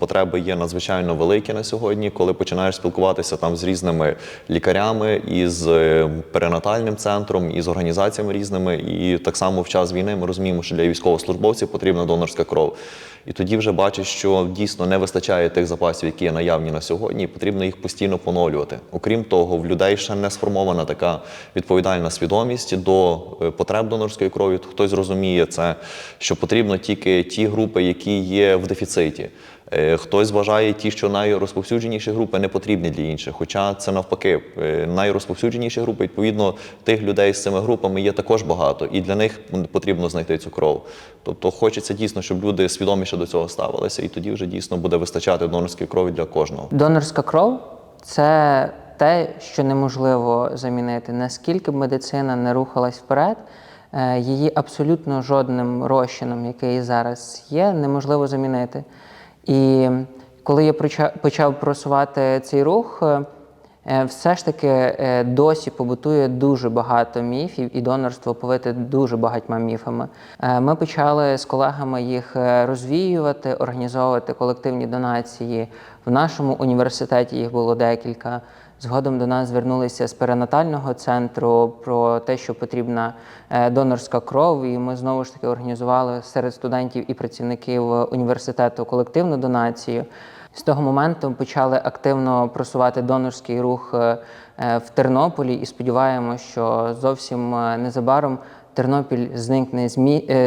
потреби є надзвичайно великі на сьогодні. Коли починаєш спілкуватися там з різними лікарями, із е, перинатальним центром, із організаціями різними, і так само в час війни ми розуміємо, що для військовослужбовців потрібна донорська кров. І тоді вже бачиш, що дійсно не вистачає тих запасів, які є наявні на сьогодні, і потрібно їх постійно поновлювати. Окрім того, в людей ще не сформована така відповідальна свідомість до е, потреб донорської крові. Хтось розуміє це, що потрібно тільки ті групи, які є в дефіциті. Е, Хтось вважає ті, що найрозповсюдженіші групи не потрібні для інших. Хоча це навпаки, Е, найрозповсюдженіші групи, відповідно, тих людей з цими групами є також багато, і для них потрібно знайти цю кров. Тобто хочеться дійсно, щоб люди свідоміше до цього ставилися, і тоді вже дійсно буде вистачати донорської крові для кожного. Донорська кров це те, що неможливо замінити. Наскільки медицина не рухалась вперед, е, її абсолютно жодним розчином, який зараз є, неможливо замінити. І коли я почав просувати цей рух, е, е, все ж таки е, досі побутує дуже багато міфів, і донорство повите дуже багатьма міфами. Ми почали з колегами їх розвіювати, організовувати колективні донації. В нашому університеті їх було декілька. Згодом до нас звернулися з перинатального центру про те, що потрібна е, донорська кров, і ми знову ж таки організували серед студентів і працівників університету колективну донацію. З того моменту почали активно просувати донорський рух е, е, в Тернополі і сподіваємося, що зовсім незабаром Тернопіль зникне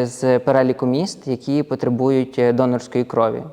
з, переліку міст, які потребують донорської крові.